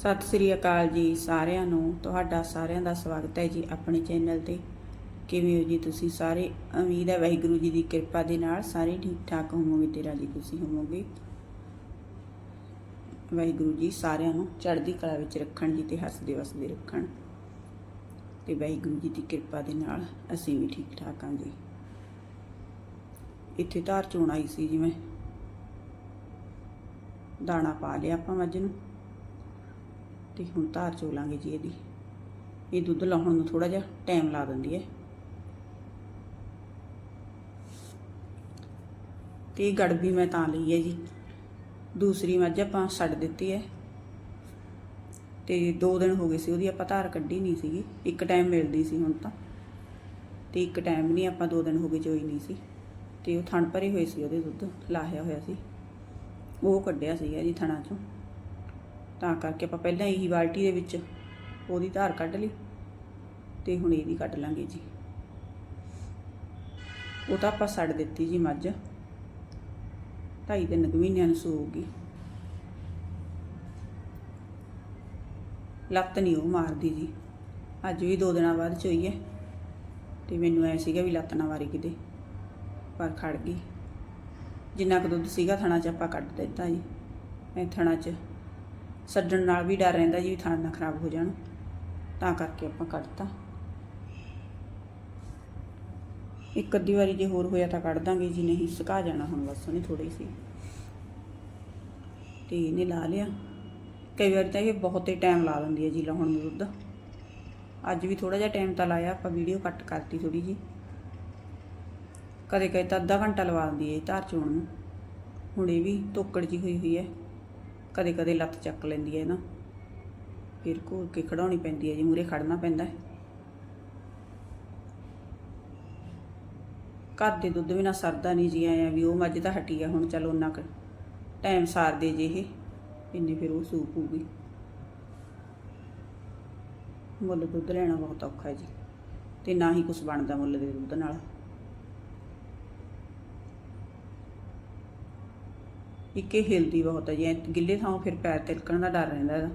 ਸਤਿ ਸ੍ਰੀ ਅਕਾਲ ਜੀ ਸਾਰਿਆਂ ਨੂੰ। ਤੁਹਾਡਾ ਸਾਰਿਆਂ ਦਾ ਸਵਾਗਤ ਹੈ ਜੀ ਆਪਣੇ ਚੈਨਲ ਤੇ। ਕਿਵੇਂ ਹੋ ਜੀ ਤੁਸੀਂ ਸਾਰੇ? ਉਮੀਦ ਹੈ ਵਾਹਿਗੁਰੂ ਜੀ ਦੀ ਕਿਰਪਾ ਦੇ ਨਾਲ ਸਾਰੇ ਠੀਕ ਠਾਕ ਹੋਵੋਗੇ ਤੇ ਰਾਜੀ ਤੁਸੀਂ ਹੋਵੋਗੇ। ਵਾਹਿਗੁਰੂ ਜੀ ਸਾਰਿਆਂ ਨੂੰ ਚੜ੍ਹਦੀ ਕਲਾ ਵਿੱਚ ਰੱਖਣ ਜੀ ਤੇ ਹੱਸਦੇ ਵਸਦੇ ਰੱਖਣ। ਤੇ ਵਾਹਿਗੁਰੂ ਜੀ ਦੀ ਕਿਰਪਾ ਦੇ ਨਾਲ ਅਸੀਂ ਵੀ ਠੀਕ ਠਾਕ ਹਾਂ ਜੀ। ਇੱਥੇ ਧਾਰ ਚੋਣ ਆਈ ਸੀ ਜਿਵੇਂ ਦਾਣਾ ਪਾ ਲਿਆ ਆਪਾਂ ਮੱਝ ਨੂੰ। ਤੇ ਹੁਣ ਧਾਰ ਚੋ ਲਾਂਗੇ ਜੀ ਇਹਦੀ। ਇਹ ਦੁੱਧ ਲਾਉਣ ਨੂੰ ਥੋੜਾ ਜਿਹਾ ਟਾਈਮ ਲਾ ਦਿੰਦੀ ਹੈ। ਤੇ ਇਹ ਗੜਬੀ ਮੈਂ ਤਾਂ ਲਈ ਹੈ ਜੀ। ਦੂਸਰੀ ਮੱਝ ਆਪਾਂ ਛੱਡ ਦਿੱਤੀ ਹੈ। ਤੇ 2 ਦਿਨ ਹੋ ਗਏ ਸੀ, ਉਹਦੀ ਆਪਾਂ ਧਾਰ ਕੱਢੀ ਨਹੀਂ ਸੀਗੀ। ਇੱਕ ਟਾਈਮ ਮਿਲਦੀ ਸੀ ਹੁਣ ਤਾਂ। ਤੇ ਇੱਕ ਟਾਈਮ ਨਹੀਂ ਆਪਾਂ 2 ਦਿਨ ਹੋ ਗਏ ਚੋਈ ਨਹੀਂ ਸੀ। ਤੇ ਉਹ ਥਣ ਭਰੇ ਹੋਏ ਸੀ ਉਹਦੇ ਦੁੱਧ, ਲਾਹਿਆ ਹੋਇਆ ਸੀ। ਉਹ ਕੱਢਿਆ ਸੀਗਾ ਜੀ ਥਣਾ ਚੋਂ। ਤਾਂ ਕਰਕੇ ਆਪਾਂ ਪਹਿਲਾਂ ਇਹੀ ਬਾਲਟੀ ਦੇ ਵਿੱਚ ਉਹਦੀ ਧਾਰ ਕੱਢ ਲਈ ਤੇ ਹੁਣ ਇਹਦੀ ਕੱਢ ਲਾਂਗੇ ਜੀ। ਉਹ ਤਾਂ ਆਪਾਂ ਛੱਡ ਦਿੱਤੀ ਜੀ ਮੱਝ। ਢਾਈ ਤਿੰਨ ਕੁ ਮਹੀਨਿਆਂ ਨੂੰ ਸੂਗੀ ਲੱਤ ਨਹੀਂ ਉਹ ਮਾਰਦੀ ਜੀ। ਅੱਜ ਵੀ ਦੋ ਦਿਨਾਂ ਬਾਅਦ ਚੋਈ ਹੈ ਤੇ ਮੈਨੂੰ ਐ ਸੀਗਾ ਵੀ ਲੱਤ ਨਾ ਮਾਰੀ ਕਿਤੇ। ਪਰ ਖੜ ਗਈ। ਜਿੰਨਾ ਕੁ ਦੁੱਧ ਸੀਗਾ ਥਣਾ ਚ ਆਪਾਂ ਕੱਢ ਦਿੱਤਾ ਜੀ। ਐ ਥਣਾ ਚ ਛੱਡਣ ਨਾਲ ਵੀ ਡਰ ਰਹਿੰਦਾ ਜੀ ਵੀ ਥਣ ਨਾ ਖਰਾਬ ਹੋ ਜਾਣ। ਤਾਂ ਕਰਕੇ ਆਪਾਂ ਕੱਢਤਾ। ਇੱਕ ਅੱਧੀ ਵਾਰੀ ਜੇ ਹੋਰ ਹੋਇਆ ਤਾਂ ਕੱਢ ਦਾਂਗੇ ਜੀ, ਨਹੀਂ ਸੁਕਾ ਜਾਣਾ ਹੁਣ ਬਸ ਉਹਨੇ ਥੋੜੀ ਸੀ। ਤੇ ਇਹਨੇ ਲਾ ਲਿਆ। ਕਈ ਵਾਰ ਤਾਂ ਇਹ ਬਹੁਤ ਹੀ ਟਾਈਮ ਲਾ ਦਿੰਦੀ ਹੈ ਜੀ, ਲਾਉਣ ਨੂੰ ਦੁੱਧ ਅੱਜ ਵੀ ਥੋੜਾ ਜਿਹਾ ਟਾਈਮ ਤਾਂ ਲਾਇਆ, ਆਪਾਂ ਵੀਡੀਓ ਕੱਟ ਕਰਤੀ ਥੋੜੀ ਜੀ ਕਦੇ ਕਦੇ ਤਾਂ ਅੱਧਾ ਘੰਟਾ ਲਵਾ ਦਿੰਦੀ ਹੈ ਇਹ ਧਾਰ ਚੋਣ ਨੂੰ। ਹੁਣ ਇਹ ਵੀ ਤੋਕੜ ਜੀ ਹੋਈ ਹੋਈ ਹੈ। ਕਦੇ ਕਦੇ ਲੱਤ ਚੱਕ ਲੈਂਦੀ ਹੈ ਨਾ। ਫਿਰ ਘੋਲ ਕੇ ਖੜਾਉਣੀ ਪੈਂਦੀ ਹੈ ਜੀ ਮੂਰੇ ਖੜਨਾ ਪੈਂਦਾ ਹੈ। ਘਰ ਦੇ ਦੁੱਧ ਬਿਨਾ ਸਰਦਾ ਨਹੀਂ ਜੀ ਆਇਆ ਵੀ ਉਹ ਮੱਝ ਤਾਂ ਹਟੀ ਆ ਹੁਣ ਚਲ ਉਹਨਾਂ ਕੁ। ਟਾਈਮ ਸਾਰ ਦੇ ਜੇ ਇਹ, ਇੰਨੇ ਫਿਰ ਉਹ ਸੂਪ ਹੋਊਗੀ। ਮੁੱਲ ਦੁੱਧ ਲੈਣਾ ਬਹੁਤ ਔਖਾ ਜੀ, ਤੇ ਨਾ ਹੀ ਕੁਝ ਬਣਦਾ ਮੁੱਲ ਦੇ ਦੁੱਧ ਨਾਲ। ਇੱਕ ਇਹ ਹਿਲਦੀ ਬਹੁਤ ਹੈ ਜੇ। ਗਿੱਲੇ ਥਾਂ ਫਿਰ ਪੈਰ ਤਿਲਕਣ ਦਾ ਡਰ ਰਹਿੰਦਾ ਇਹਦਾ।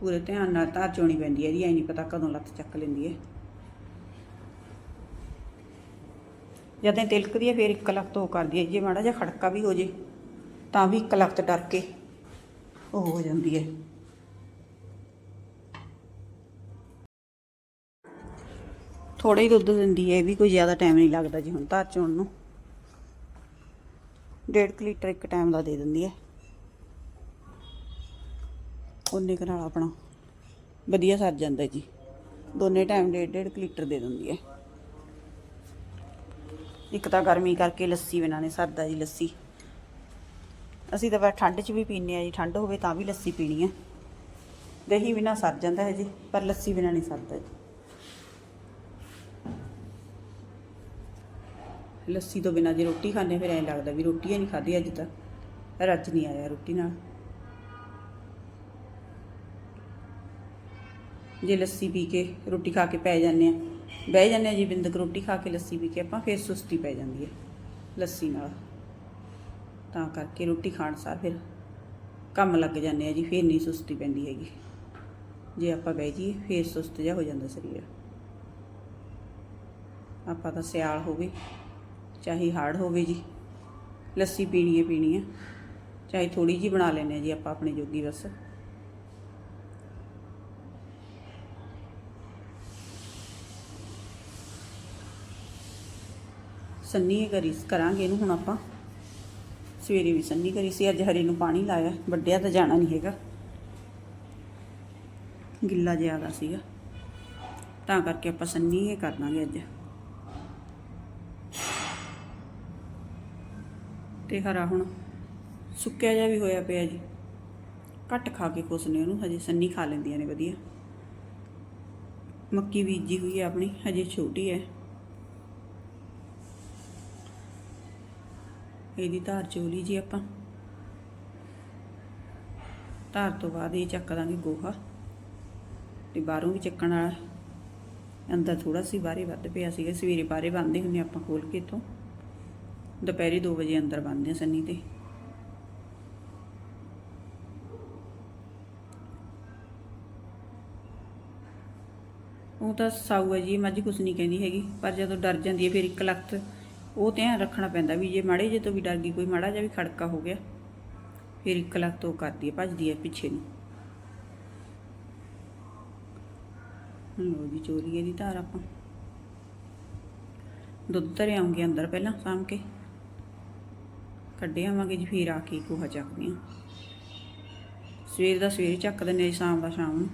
ਪੂਰੇ ਧਿਆਨ ਨਾਲ ਧਾਰ ਚੋਣੀ ਪੈਂਦੀ ਹੈ ਜੀ, ਐ ਨਹੀਂ ਪਤਾ ਕਦੋਂ ਲੱਤ ਚੱਕ ਲੈਂਦੀ ਹੈ ਜਦੋਂ ਤਿਲਕਦੀ ਹੈ ਫਿਰ ਇੱਕ ਲੱਤ ਉਹ ਕਰਦੀ ਹੈ ਜੇ ਮਾੜਾ ਜਿਹਾ ਖੜਕਾ ਵੀ ਹੋ ਜੇ, ਤਾਂ ਵੀ ਇੱਕ ਲੱਤ ਡਰ ਕੇ ਉਹ ਹੋ ਜਾਂਦੀ ਹੈ ਥੋੜਾ ਹੀ ਦੁੱਧ ਦਿੰਦੀ ਹੈ ਇਹ ਵੀ ਕੋਈ ਜ਼ਿਆਦਾ ਟਾਈਮ ਨਹੀਂ ਲੱਗਦਾ ਜੀ ਹੁਣ ਧਾਰ ਚੋਣ ਨੂੰ। ਡੇਢ ਕੁ ਲੀਟਰ ਇੱਕ ਟਾਈਮ ਦਾ ਦੇ ਦਿੰਦੀ ਹੈ। ਉਹਨੇ ਕੁ ਨਾਲ ਆਪਣਾ ਵਧੀਆ ਸਰ ਜਾਂਦਾ ਜੀ। ਦੋਨੇ ਟਾਈਮ ਡੇਢ ਡੇਢ ਕੁ ਲੀਟਰ ਦੇ ਦਿੰਦੀ ਹੈ। ਇੱਕ ਤਾਂ ਗਰਮੀ ਕਰਕੇ ਲੱਸੀ ਬਿਨਾਂ ਨਹੀਂ ਸਰਦਾ ਜੀ ਲੱਸੀ। ਅਸੀਂ ਤਾਂ ਬਸ ਠੰਡ 'ਚ ਵੀ ਪੀਂਦੇ ਆ ਜੀ। ਠੰਡ ਹੋਵੇ ਤਾਂ ਵੀ ਲੱਸੀ ਪੀਣੀ ਹੈ। ਦਹੀਂ ਬਿਨਾਂ ਸਰ ਜਾਂਦਾ ਹੈ ਜੀ, ਪਰ ਲੱਸੀ ਬਿਨਾਂ ਨਹੀਂ ਸਰਦਾ ਜੀ। ਲੱਸੀ ਤੋਂ ਬਿਨਾਂ ਜੇ ਰੋਟੀ ਖਾਂਦੇ ਫਿਰ ਐਂ ਲੱਗਦਾ ਵੀ ਰੋਟੀ ਹੀ ਨਹੀਂ ਖਾਧੀ ਅੱਜ ਤੱਕ। ਰੱਜ ਨਹੀਂ ਆਇਆ ਰੋਟੀ ਨਾਲ। ਜੇ ਲੱਸੀ ਪੀ ਕੇ ਰੋਟੀ ਖਾ ਕੇ ਪੈ ਜਾਂਦੇ ਆ, ਬਹਿ ਜਾਂਦੇ ਆ ਜੀ ਬਿੰਦਕ ਰੋਟੀ ਖਾ ਕੇ ਲੱਸੀ ਪੀ ਕੇ ਆਪਾਂ, ਫਿਰ ਸੁਸਤੀ ਪੈ ਜਾਂਦੀ ਹੈ ਲੱਸੀ ਨਾਲ। ਤਾਂ ਕਰਕੇ ਰੋਟੀ ਖਾਣ ਸਾਰ ਫਿਰ ਕੰਮ ਲੱਗ ਜਾਂਦੇ ਆ ਜੀ, ਫਿਰ ਨਹੀਂ ਸੁਸਤੀ ਪੈਂਦੀ ਹੈਗੀ। ਜੇ ਆਪਾਂ ਬਹਿ ਜਾਈਏ, ਫਿਰ ਸੁਸਤ ਜਿਹਾ ਹੋ ਜਾਂਦਾ ਸਰੀਰ। ਆਪਾਂ ਤਾਂ ਸਿਆਲ ਹੋਵੇ ਚਾਹੇ ਹਾਰਡ ਹੋਵੇ ਜੀ, ਲੱਸੀ ਪੀਣੀ ਹੈ ਪੀਣੀ ਹੈ, ਚਾਹੇ ਥੋੜੀ ਜੀ ਬਣਾ ਲੈਨੇ ਆ ਜੀ ਆਪਾਂ ਆਪਣੇ ਜੋਗੀ ਬਸ। ਸੰਨੀ ਕਰੀ, ਕਰਾਂਗੇ ਇਹਨੂੰ ਹੁਣ ਆਪਾਂ। ਸਵੇਰੇ ਵੀ ਸੰਨੀ ਕਰੀ ਸੀ, ਅੱਜ ਹਰੇ ਨੂੰ ਪਾਣੀ ਲਾਇਆ, ਵੱਡਿਆ ਤਾਂ ਜਾਣਾ ਨਹੀਂ ਹੈਗਾ। ਗਿੱਲਾ ਜ਼ਿਆਦਾ ਸੀਗਾ। ਤਾਂ ਕਰਕੇ ਆਪਾਂ ਸੰਨੀ ਇਹ ਕਰ ਦਾਂਗੇ ਅੱਜ। ਤੇ ਹਰਾ ਹੁਣ। ਸੁੱਕਿਆ ਜਿਹਾ ਵੀ ਹੋਇਆ ਪਿਆ ਜੀ। ਘੱਟ ਖਾ ਕੇ ਖੁਸ਼ ਨੇ ਉਹਨੂੰ, ਹਜੇ ਸੰਨੀ ਖਾ ਲੈਂਦੀਆਂ ਨੇ ਵਧੀਆ। ਮੱਕੀ ਬੀਜੀ ਹੋਈ ਹੈ ਆਪਣੀ, ਹਜੇ ਛੋਟੀ ਹੈ ਇਹਦੀ ਧਾਰ ਚੋਲੀ ਜੀ ਆਪਾਂ। ਧਾਰ ਤੋਂ ਬਾਅਦ ਇਹ ਚੱਕ ਦਾਂਗੇ ਗੋਹਾ। ਤੇ ਬਾਹਰੋਂ ਵੀ ਚੱਕਣ ਵਾਲਾ। ਅੰਦਰ ਥੋੜਾ ਸੀ, ਬਾਹਰੇ ਵੱਧ ਪਿਆ ਸੀਗਾ। ਸਵੇਰੇ ਬਾਹਰੇ ਬੰਦੇ ਹੁੰਨੇ ਆਪਾਂ ਖੋਲ ਕੇ ਇੱਥੋਂ। ਦੁਪਹਿਰੇ 2 ਵਜੇ ਅੰਦਰ ਬੰਨਦੇ ਆ ਸੰਨੀ ਤੇ। ਉਹ ਤਾਂ ਸਾਊ ਹੈ ਜੀ ਮੱਝ ਕੁਛ ਨਹੀਂ ਕਹਿੰਦੀ ਹੈਗੀ, ਪਰ ਜਦੋਂ ਡਰ ਜਾਂਦੀ ਹੈ ਫਿਰ ਇੱਕ ਲੱਖ ਉਹ ਧਿਆਨ ਰੱਖਣਾ ਪੈਂਦਾ ਵੀ ਜੇ ਮਾੜੇ ਜੇ ਤੋਂ ਵੀ ਡਰ ਗਈ, ਕੋਈ ਮਾੜਾ ਜਿਹਾ ਵੀ ਖੜਕਾ ਹੋ ਗਿਆ, ਫਿਰ ਇੱਕ ਲੱਖ ਤੋਂ ਕਰਦੀ ਹੈ, ਭੱਜਦੀ ਹੈ ਪਿੱਛੇ ਨੂੰ। ਲੋ ਜੀ, ਚੋਰੀ ਇਹਦੀ ਧਾਰ ਆਪਾਂ। ਦੁੱਧ ਧਰਿਆਉਂਗੇ ਅੰਦਰ ਪਹਿਲਾਂ ਸਾਮ ਕੇ। ਕੱਢੇ ਆਵਾਂਗੇ ਜੀ, ਫਿਰ ਆ ਕੇ ਗੋਹਾ ਚੱਕਦੇ ਹਾਂ। ਸਵੇਰ ਦਾ ਸਵੇਰ ਚੱਕ ਦਿੰਦੇ ਹਾਂ ਜੀ, ਸ਼ਾਮ ਦਾ ਸ਼ਾਮ ਨੂੰ।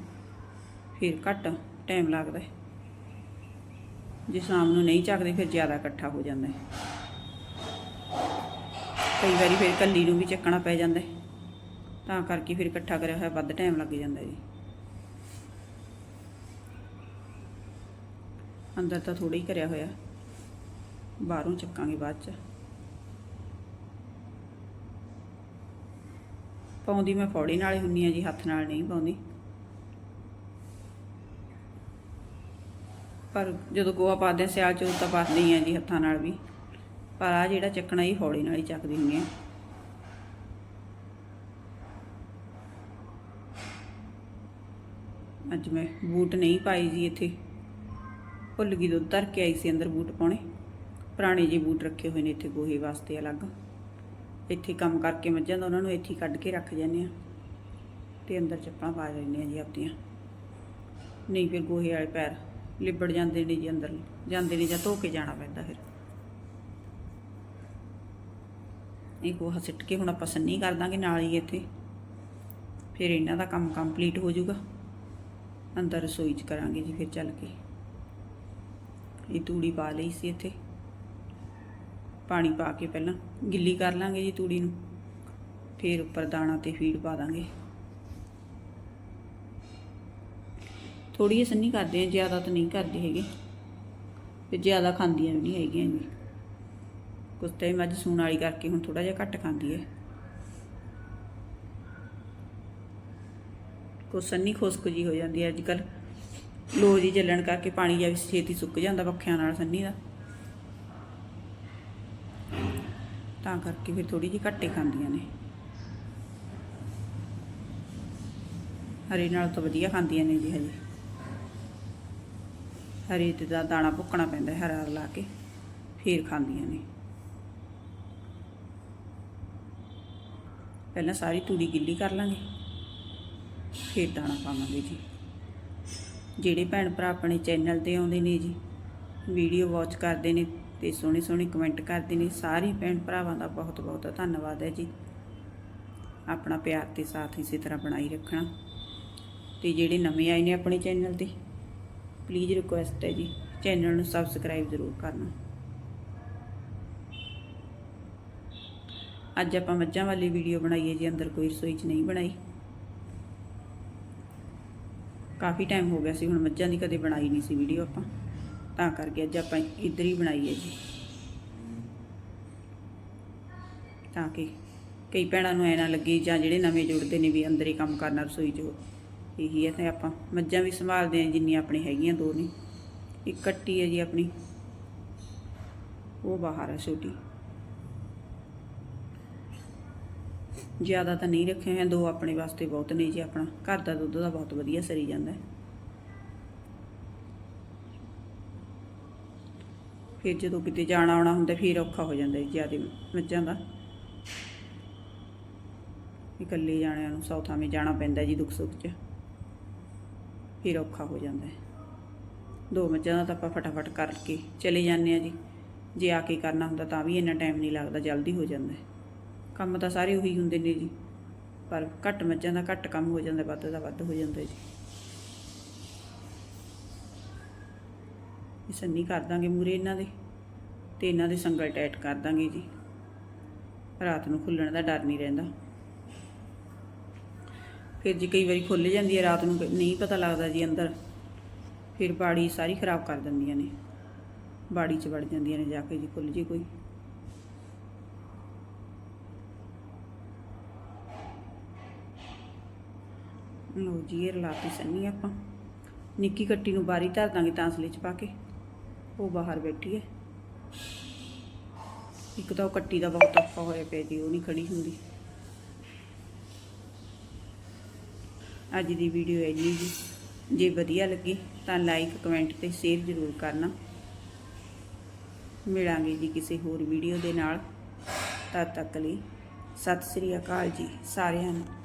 ਫਿਰ ਘੱਟ ਟਾਈਮ ਲੱਗਦਾ ਜੇ ਸ਼ਾਮ ਨੂੰ ਨਹੀਂ ਚੱਕਦੇ, ਫਿਰ ਜ਼ਿਆਦਾ ਇਕੱਠਾ ਹੋ ਜਾਂਦਾ ਕਈ ਵਾਰੀ ਫਿਰ ਕੱਲੀ ਨੂੰ ਵੀ ਚੱਕਣਾ ਪੈ ਜਾਂਦਾ ਤਾਂ ਕਰਕੇ ਫਿਰ ਇਕੱਠਾ ਕਰਿਆ ਹੋਇਆ, ਵੱਧ ਟਾਈਮ ਲੱਗ ਜਾਂਦਾ ਜੀ। ਅੰਦਰ ਤਾਂ ਥੋੜਾ ਹੀ ਕਰਿਆ ਹੋਇਆ। ਬਾਹਰੋਂ ਚੱਕਾਂਗੇ ਬਾਅਦ ਚ। ਪਾਉਂਦੀ ਮੈਂ ਫੌੜੀ ਨਾਲ ਹੀ ਹੁੰਨੀ ਆ ਜੀ, ਹੱਥ ਨਾਲ ਨਹੀਂ ਪਾਉਂਦੀ। ਪਰ ਜਦੋਂ ਗੋਆ ਪਾਦੇ ਸਿਆਲ ਚ ਉਦੋਂ ਤਾਂ ਪਾਉਂਦੀ ਆ ਜੀ ਹੱਥਾਂ ਨਾਲ ਵੀ। ਪਰ ਆ ਜਿਹੜਾ ਚੱਕਣਾ ਹੀ ਹੌਲੀ ਨਾਲ ਹੀ ਚੱਕਦੀ ਹੁੰਨੀ ਆ। ਅੱਜ ਮੈਂ ਬੂਟ ਨਹੀਂ ਪਾਈ ਜੀ ਇੱਥੇ। ਭੁੱਲ ਗਈ ਦੁੱਧ ਧਰ ਕੇ ਆਈ ਸੀ ਅੰਦਰ ਬੂਟ ਪਾਉਣੇ। ਪੁਰਾਣੇ ਜਿਹੇ ਬੂਟ ਰੱਖੇ ਹੋਏ ਨੇ ਇੱਥੇ ਗੋਹੇ ਵਾਸਤੇ ਅਲੱਗ। ਇੱਥੇ ਕੰਮ ਕਰਕੇ ਮੱਝਾਂ ਦਾ ਉਹਨਾਂ ਨੂੰ ਇੱਥੇ ਕੱਢ ਕੇ ਰੱਖ ਜਾਂਦੇ ਆ ਤੇ ਅੰਦਰ ਚੱਪਲਾਂ ਪਾ ਲੈਂਦੇ ਆ ਜੀ ਆਪਣੀਆਂ ਨਹੀਂ ਫਿਰ ਗੋਹੇ ਵਾਲੇ ਪੈਰ ਲਿਬੜ ਜਾਂਦੇ ਨੇ ਜੀ ਅੰਦਰ, ਜਾਂਦੇ ਨੇ ਜਾਂ ਧੋ ਕੇ ਜਾਣਾ ਪੈਂਦਾ ਫਿਰ। ਇਹ ਗੋਹਾ ਸਿੱਟ ਕੇ ਹੁਣ ਆਪਾਂ ਸੰਨੀ ਕਰ ਦਾਂਗੇ ਨਾਲ ਹੀ ਇੱਥੇ। ਫਿਰ ਇਹਨਾਂ ਦਾ ਕੰਮ ਕੰਪਲੀਟ ਹੋ ਜਾਊਗਾ। ਅੰਦਰ ਰਸੋਈ 'ਚ ਕਰਾਂਗੇ ਜੀ ਫਿਰ ਚੱਲ ਕੇ। ਇਹ ਤੂੜੀ ਪਾ ਲਈ ਸੀ ਇੱਥੇ। ਪਾਣੀ ਪਾ ਕੇ ਪਹਿਲਾਂ ਗਿੱਲੀ ਕਰ ਲਾਂਗੇ ਜੀ ਤੂੜੀ ਨੂੰ। ਫਿਰ ਉੱਪਰ ਦਾਣਾ ਤੇ ਫੀਡ ਪਾ ਦਾਂਗੇ। ਥੋੜੀ ਜਿਹੀ ਸੰਨੀ ਕਰਦੇ ਆ ਜ਼ਿਆਦਾ ਤਾਂ ਨਹੀਂ ਕਰਦੇ ਹੈਗੇ। ਤੇ ਜ਼ਿਆਦਾ ਖਾਂਦੀਆਂ ਵੀ ਨਹੀਂ ਹੈਗੀਆਂ ਜੀ। ਕੁਛ ਕੁੱਤੇ ਮੱਝ ਸੂਣ ਵਾਲੀ ਕਰਕੇ ਹੁਣ ਥੋੜਾ ਜਿਹਾ ਘੱਟ ਖਾਂਦੀ ਹੈ। ਕੋ ਸੰਨੀ ਖੁਸ਼ਕ ਜੀ ਹੋ ਜਾਂਦੀ ਹੈ। ਅੱਜ ਕੱਲ ਲੋ ਜੀ ਚੱਲਣ ਕਰਕੇ ਪਾਣੀ ਜਿਹਾ ਛੇਤੀ ਸੁੱਕ ਜਾਂਦਾ ਪੱਖਿਆਂ ਨਾਲ ਸੰਨੀ ਦਾ। ਤਾਂ ਕਰਕੇ ਫਿਰ ਥੋੜੀ ਜਿਹੀ ਘੱਟੇ ਖਾਂਦੀਆਂ ਨੇ। ਹਰੇ ਨਾਲ ਤਾਂ ਵਧੀਆ ਖਾਂਦੀਆਂ ਨੇ ਜੀ ਹਜੇ। ਹਰੇ ਤੇ ਦਾ ਦਾਣਾ ਭੁੱਕਣਾ ਪੈਂਦਾ ਹੈ, ਹਰਾ ਲਾ ਕੇ, ਫੇਰ ਖਾਂਦੀਆਂ ਨੇ। ਪਹਿਲਾਂ ਸਾਰੀ ਤੂੜੀ ਗਿੱਲੀ ਕਰ ਲਾਂਗੇ, ਫੇਰ ਦਾਣਾ ਪਾਵਾਂਗੇ ਜੀ। ਜਿਹੜੇ ਭੈਣ ਭਰਾ ਆਪਣੇ ਚੈਨਲ ਤੇ ਆਉਂਦੇ ਨੇ ਜੀ ਵੀਡੀਓ ਵਾਚ ਕਰਦੇ ਨੇ ਤੇ ਸੋਹਣੇ ਸੋਹਣੇ ਕਮੈਂਟ ਕਰਦੇ ਨੇ, ਸਾਰੇ ਭੈਣ ਭਰਾਵਾਂ ਦਾ ਬਹੁਤ ਬਹੁਤ ਧੰਨਵਾਦ ਹੈ ਜੀ। ਆਪਣਾ ਪਿਆਰ ਤੇ ਸਾਥ ਇਸੇ ਤਰ੍ਹਾਂ ਬਣਾਈ ਰੱਖਣਾ। ਤੇ ਜਿਹੜੇ ਨਵੇਂ ਆਏ ਨੇ ਆਪਣੇ ਚੈਨਲ ਤੇ ਪਲੀਜ਼ ਰਿਕੁਐਸਟ ਹੈ ਜੀ, ਚੈਨਲ ਨੂੰ ਸਬਸਕ੍ਰਾਈਬ ਜ਼ਰੂਰ ਕਰਨਾ। ਅੱਜ ਆਪਾਂ ਮੱਝਾਂ ਵਾਲੀ ਵੀਡੀਓ ਬਣਾਈ ਹੈ ਜੀ, ਅੰਦਰ ਕੋਈ ਰਸੋਈ 'ਚ ਨਹੀਂ ਬਣਾਈ। ਕਾਫੀ ਟਾਈਮ ਹੋ ਗਿਆ ਸੀ, ਹੁਣ ਮੱਝਾਂ ਦੀ ਕਦੇ ਬਣਾਈ ਨਹੀਂ ਸੀ ਵੀਡੀਓ ਆਪਾਂ। ਤਾਂ ਕਰਕੇ ਅੱਜ ਆਪਾਂ ਇੱਧਰ ਹੀ ਬਣਾਈ ਹੈ ਜੀ। ਤਾਂ ਕਿ ਕਈ ਭੈਣਾਂ ਨੂੰ ਐ ਨਾ ਲੱਗੇ ਜਾਂ ਜਿਹੜੇ ਨਵੇਂ ਜੁੜਦੇ ਨੇ ਵੀ ਅੰਦਰ ਹੀ ਕੰਮ ਕਰਨਾ ਰਸੋਈ 'ਚ। ਇਹੀ ਹੈ ਤੇ ਆਪਾਂ ਮੱਝਾਂ ਵੀ ਸੰਭਾਲਦੇ ਆ ਜਿੰਨੀਆਂ ਆਪਣੀ ਹੈਗੀਆਂ ਦੋ ਨੇ। ਇੱਕ ਕੱਟੀ ਹੈ ਜੀ ਆਪਣੀ। ਉਹ ਬਾਹਰ ਹੈ ਛੋਟੀ। ਜ਼ਿਆਦਾ ਤਾਂ ਨਹੀਂ ਰੱਖੇ ਹੋਏ ਦੋ ਆਪਣੇ ਵਾਸਤੇ ਬਹੁਤ ਨੇ ਜੀ ਆਪਣਾ। ਘਰ ਦਾ ਦੁੱਧ ਦਾ ਬਹੁਤ ਵਧੀਆ ਸਰੀ ਜਾਂਦਾ ਹੈ। ਫਿਰ ਜਦੋਂ ਕਿਤੇ ਜਾਣਾ ਆਉਣਾ ਹੁੰਦਾ, ਫਿਰ ਔਖਾ ਹੋ ਜਾਂਦਾ ਜੀ ਜ਼ਿਆਦਾ ਮੱਝਾਂ ਦਾ। ਇਕੱਲੇ ਜਾਣਿਆਂ ਨੂੰ ਸੌ ਥਾਵੇਂ ਜਾਣਾ ਪੈਂਦਾ ਜੀ ਦੁੱਖ ਸੁੱਖ 'ਚ। ਫਿਰ ਔਖਾ ਹੋ ਜਾਂਦਾ। ਦੋ ਮੱਝਾਂ ਦਾ ਤਾਂ ਆਪਾਂ ਫਟਾਫਟ ਕਰਕੇ ਚਲੇ ਜਾਂਦੇ ਆ ਜੀ। ਜੇ ਆ ਕੇ ਕਰਨਾ ਹੁੰਦਾ ਤਾਂ ਵੀ ਇੰਨਾ ਟਾਈਮ ਨਹੀਂ ਲੱਗਦਾ, ਜਲਦੀ ਹੋ ਜਾਂਦਾ। ਕੰਮ ਤਾਂ ਸਾਰੇ ਉਹੀ ਹੁੰਦੇ ਨੇ ਜੀ। ਪਰ ਘੱਟ ਮੱਝਾਂ ਦਾ ਘੱਟ ਕੰਮ ਹੋ ਜਾਂਦਾ, ਵੱਧ ਦਾ ਵੱਧ ਹੋ ਜਾਂਦਾ ਜੀ। ਇਹ ਸੰਨੀ ਕਰ ਦਾਂਗੇ ਮੂਰੇ ਇਹਨਾਂ ਦੇ ਤੇ ਇਹਨਾਂ ਦੇ ਸੰਗਲ ਟੈਟ ਕਰ ਦਾਂਗੇ ਜੀ। ਰਾਤ ਨੂੰ ਖੁੱਲਣ ਦਾ ਡਰ ਨਹੀਂ ਰਹਿੰਦਾ। ਫਿਰ ਜੀ ਕਈ ਵਾਰੀ ਖੁੱਲ ਜਾਂਦੀ ਹੈ ਰਾਤ ਨੂੰ, ਨਹੀਂ ਪਤਾ ਲੱਗਦਾ ਜੀ ਅੰਦਰ। ਫਿਰ ਬਾੜੀ ਸਾਰੀ ਖਰਾਬ ਕਰ ਦਿੰਦੀਆਂ ਨੇ। ਬਾੜੀ 'ਚ ਵੜ ਜਾਂਦੀਆਂ ਨੇ ਜਾ ਕੇ ਜੀ ਖੁੱਲ ਜੇ ਕੋਈ। ਲੋ ਜੀ, ਇਹ ਰਲਾਤੀ ਸੰਨੀ ਆਪਾਂ। ਨਿੱਕੀ ਕੱਟੀ ਨੂੰ ਬਾਰੀ ਧਰ ਦਾਂਗੇ ਤਾਂਸਲੇ 'ਚ ਪਾ ਕੇ। ਉਹ ਬਾਹਰ ਬੈਠੀ ਹੈ। ਇੱਕ ਤਾਂ ਉਹ ਕੱਟੀ ਦਾ ਬਹੁਤ ਔਖਾ ਹੋਇਆ ਪਿਆ ਜੀ, ਉਹ ਨਹੀਂ ਖੜੀ ਹੁੰਦੀ। ਅੱਜ ਦੀ ਵੀਡੀਓ ਇੰਨੀ ਜੀ। ਜੀ ਜੇ ਵਧੀਆ ਲੱਗੀ ਤਾਂ ਲਾਈਕ ਕਮੈਂਟ ਤੇ ਸ਼ੇਅਰ ਜ਼ਰੂਰ ਕਰਨਾ। ਮਿਲਾਂਗੇ ਜੀ ਕਿਸੇ ਹੋਰ ਵੀਡੀਓ ਦੇ ਨਾਲ। ਤਦ ਤੱਕ ਲਈ ਸਤਿ ਸ੍ਰੀ ਅਕਾਲ ਜੀ ਸਾਰਿਆਂ ਨੂੰ।